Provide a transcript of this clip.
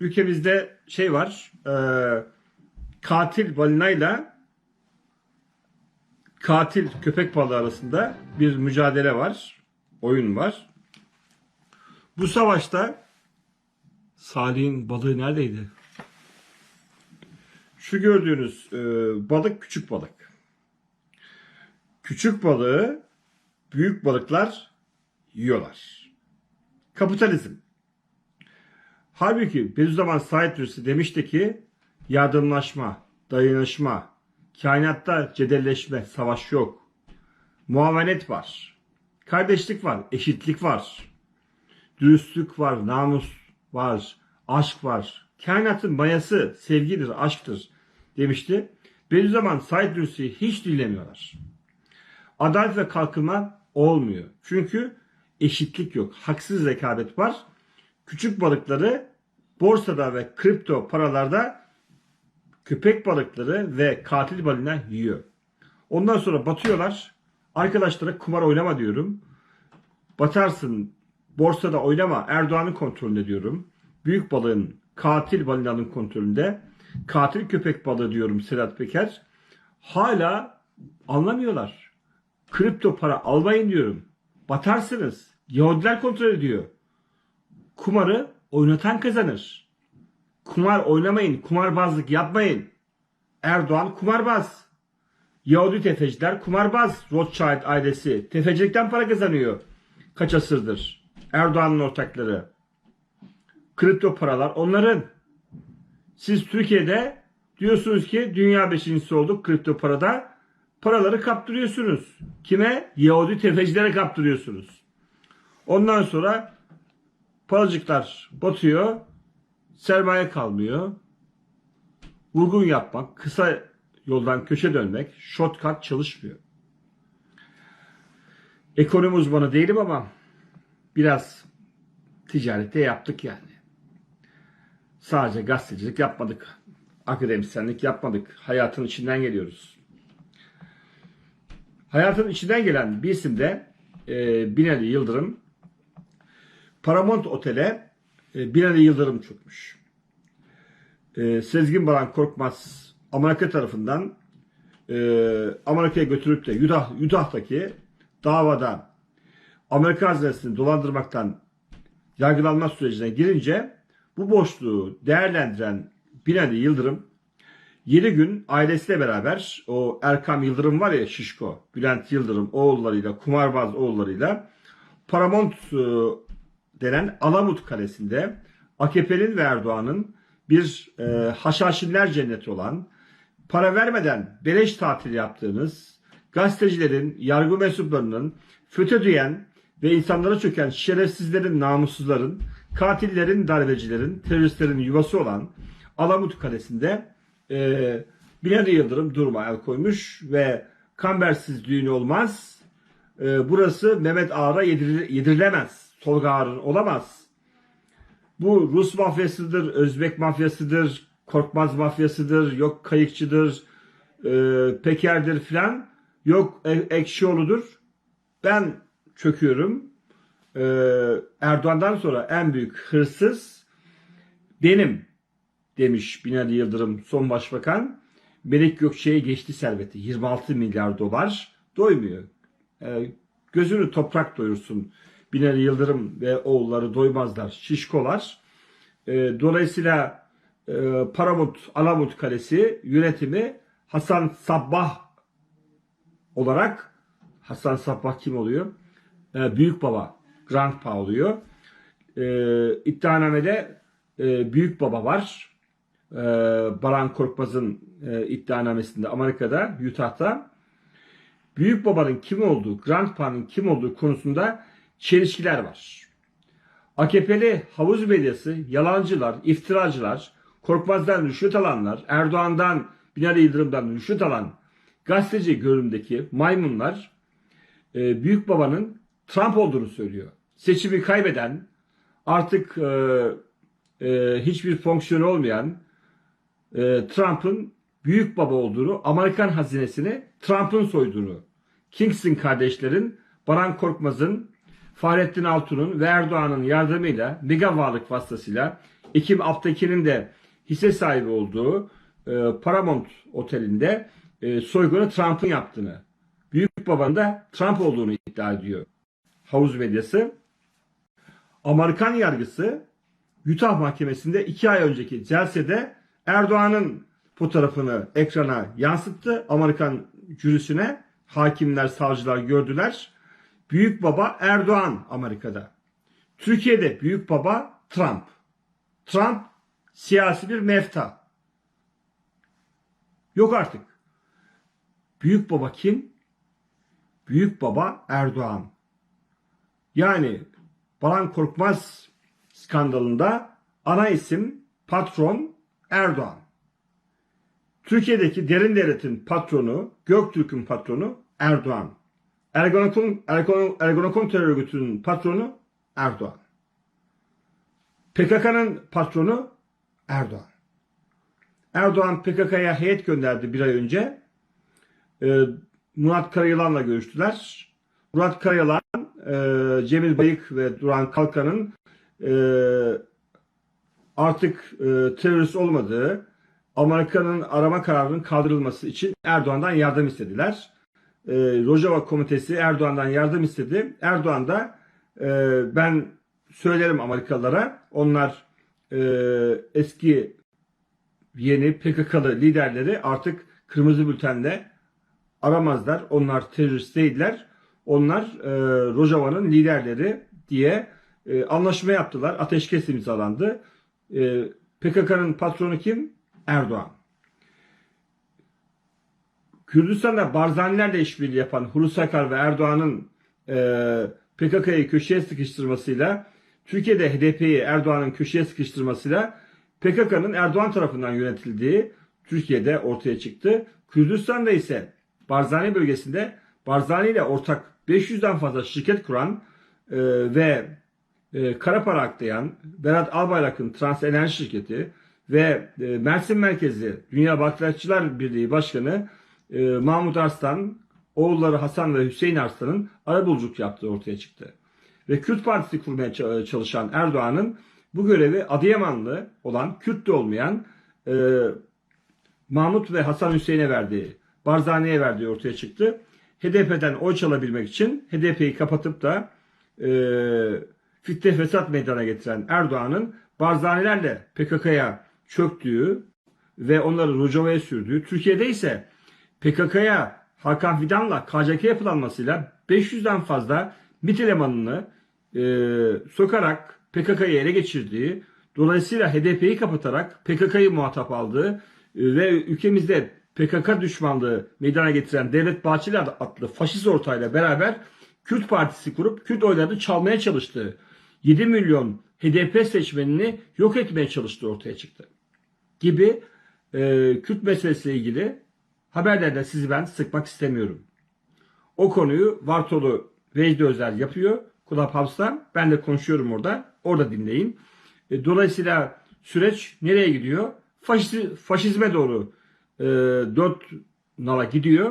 ülkemizde şey var. E, katil balinayla katil köpek balığı arasında bir mücadele var. Oyun var. Bu savaşta Salih'in balığı neredeydi? Şu gördüğünüz e, balık küçük balık. Küçük balığı büyük balıklar yiyorlar. Kapitalizm. Halbuki Bediüzzaman Said Nursi demişti ki yardımlaşma, dayanışma, kainatta cedelleşme, savaş yok. Muavenet var. Kardeşlik var, eşitlik var. Dürüstlük var, namus var, aşk var. Kainatın mayası sevgidir, aşktır demişti. Bediüzzaman Said Nursi'yi hiç dinlemiyorlar. Adalet ve kalkınma olmuyor. Çünkü eşitlik yok. Haksız rekabet var. Küçük balıkları borsada ve kripto paralarda köpek balıkları ve katil balina yiyor. Ondan sonra batıyorlar. Arkadaşlara kumar oynama diyorum. Batarsın borsada oynama Erdoğan'ın kontrolünde diyorum. Büyük balığın katil balinanın kontrolünde. Katil köpek balığı diyorum Sedat Peker. Hala anlamıyorlar. Kripto para almayın diyorum. Batarsınız. Yahudiler kontrol ediyor. Kumarı oynatan kazanır. Kumar oynamayın, kumarbazlık yapmayın. Erdoğan kumarbaz. Yahudi tefeciler kumarbaz. Rothschild ailesi tefecilikten para kazanıyor. Kaç asırdır. Erdoğan'ın ortakları. Kripto paralar onların. Siz Türkiye'de diyorsunuz ki dünya beşincisi olduk kripto parada. Paraları kaptırıyorsunuz. Kime? Yahudi tefecilere kaptırıyorsunuz. Ondan sonra paracıklar batıyor. Sermaye kalmıyor. Vurgun yapmak, kısa yoldan köşe dönmek, shortcut çalışmıyor. Ekonomi uzmanı değilim ama biraz ticarette yaptık yani. Sadece gazetecilik yapmadık. Akademisyenlik yapmadık. Hayatın içinden geliyoruz. Hayatın içinden gelen bir isim de e, Binali Yıldırım Paramount Otel'e e, Binali Yıldırım çökmüş. E, Sezgin Baran Korkmaz Amerika tarafından e, Amerika'ya götürüp de Utah, Utah'taki davada Amerika Hazretesi'ni dolandırmaktan yargılanma sürecine girince bu boşluğu değerlendiren Binali Yıldırım 7 gün ailesiyle beraber o Erkam Yıldırım var ya Şişko, Bülent Yıldırım oğullarıyla, kumarbaz oğullarıyla Paramount e, denen Alamut Kalesi'nde AKP'nin ve Erdoğan'ın bir e, haşhaşinler cenneti olan para vermeden beleş tatil yaptığınız gazetecilerin, yargı mensuplarının, FETÖ diyen ve insanlara çöken şerefsizlerin, namussuzların, katillerin, darbecilerin, teröristlerin yuvası olan Alamut Kalesi'nde e, Binali Yıldırım duruma el koymuş ve kambersiz düğün olmaz. E, burası Mehmet Ağar'a yedir, yedirilemez. Tolga olamaz. Bu Rus mafyasıdır, Özbek mafyasıdır, Korkmaz mafyasıdır, yok kayıkçıdır, e, Peker'dir filan, yok e, Ekşioğlu'dur. Ben çöküyorum. E, Erdoğan'dan sonra en büyük hırsız benim demiş Binali Yıldırım son başbakan. Melek Gökçe'ye geçti serveti. 26 milyar dolar doymuyor. E, gözünü toprak doyursun. Binali Yıldırım ve oğulları doymazlar. Şişkolar. E, dolayısıyla e, Paramut Alamut Kalesi yönetimi Hasan Sabbah olarak Hasan Sabbah kim oluyor? E, Büyük Baba Grandpa oluyor. E, iddianamede e, Büyük Baba var. E, Baran Korkmaz'ın e, iddianamesinde Amerika'da, Utah'ta. Büyük Baba'nın kim olduğu, Grandpa'nın kim olduğu konusunda çelişkiler var. AKP'li havuz medyası, yalancılar, iftiracılar, Korkmaz'dan rüşvet alanlar, Erdoğan'dan, Binali Yıldırım'dan rüşvet alan gazeteci görünümdeki maymunlar e, Büyük Baba'nın Trump olduğunu söylüyor. Seçimi kaybeden, artık e, e, hiçbir fonksiyonu olmayan e, Trump'ın Büyük Baba olduğunu, Amerikan hazinesini Trump'ın soyduğunu, Kingston kardeşlerin, Baran Korkmaz'ın, Fahrettin Altun'un ve Erdoğan'ın yardımıyla mega varlık vasıtasıyla Ekim Alptekin'in de hisse sahibi olduğu e, Paramount Oteli'nde e, soygunu Trump'ın yaptığını, büyük babanın da Trump olduğunu iddia ediyor havuz medyası. Amerikan yargısı Utah Mahkemesi'nde iki ay önceki celsede Erdoğan'ın fotoğrafını ekrana yansıttı. Amerikan jürisine hakimler, savcılar gördüler. Büyük baba Erdoğan Amerika'da. Türkiye'de büyük baba Trump. Trump siyasi bir mefta. Yok artık. Büyük baba kim? Büyük baba Erdoğan. Yani Baran Korkmaz skandalında ana isim patron Erdoğan. Türkiye'deki derin devletin patronu, Göktürk'ün patronu Erdoğan. Ergonokon, Ergonokon, Ergonokon terör örgütünün patronu Erdoğan. PKK'nın patronu Erdoğan. Erdoğan PKK'ya heyet gönderdi bir ay önce. Ee, Murat Karayılan'la görüştüler. Murat Karayalan, e, Cemil Bayık ve Duran Kalkan'ın e, artık e, terörist olmadığı, Amerika'nın arama kararının kaldırılması için Erdoğan'dan yardım istediler. E, Rojava Komitesi Erdoğan'dan yardım istedi. Erdoğan da e, ben söylerim Amerikalılara, onlar e, eski yeni PKK'lı liderleri artık kırmızı bültenle aramazlar. Onlar terörist değiller. Onlar e, Rojava'nın liderleri diye e, anlaşma yaptılar. Ateşkes imzalandı. E, PKK'nın patronu kim? Erdoğan. Kürdistan'da Barzanilerle işbirliği yapan Hulusi ve Erdoğan'ın e, PKK'yı köşeye sıkıştırmasıyla Türkiye'de HDP'yi Erdoğan'ın köşeye sıkıştırmasıyla PKK'nın Erdoğan tarafından yönetildiği Türkiye'de ortaya çıktı. Kürdistan'da ise Barzani bölgesinde Barzani ile ortak 500'den fazla şirket kuran e, ve e, kara para aklayan Berat Albayrak'ın Trans Enerji Şirketi ve e, Mersin merkezli Dünya Bankacılar Birliği Başkanı e, Mahmut Arslan, oğulları Hasan ve Hüseyin Arslan'ın arabuluculuk yaptığı ortaya çıktı. Ve Kürt Partisi kurmaya ça- çalışan Erdoğan'ın bu görevi Adıyamanlı olan, Kürt de olmayan e, Mahmut ve Hasan Hüseyin'e verdiği, Barzani'ye verdiği ortaya çıktı. HDP'den oy çalabilmek için HDP'yi kapatıp da e, fitne fesat meydana getiren Erdoğan'ın Barzanilerle PKK'ya çöktüğü ve onları Rojava'ya sürdüğü, Türkiye'de ise PKK'ya Hakan Fidan'la KCK yapılanmasıyla 500'den fazla MİT elemanını e, sokarak PKK'yı ele geçirdiği, dolayısıyla HDP'yi kapatarak PKK'yı muhatap aldığı e, ve ülkemizde PKK düşmanlığı meydana getiren Devlet Bahçeli adlı faşist ortayla beraber Kürt Partisi kurup Kürt oylarını çalmaya çalıştığı 7 milyon HDP seçmenini yok etmeye çalıştığı ortaya çıktı. Gibi e, Kürt meselesiyle ilgili haberlerden sizi ben sıkmak istemiyorum. O konuyu Vartolu Vecdi Özel yapıyor. Clubhouse'dan. Ben de konuşuyorum orada. Orada dinleyin. E, dolayısıyla süreç nereye gidiyor? Faşiz, faşizme doğru e, dört nala gidiyor.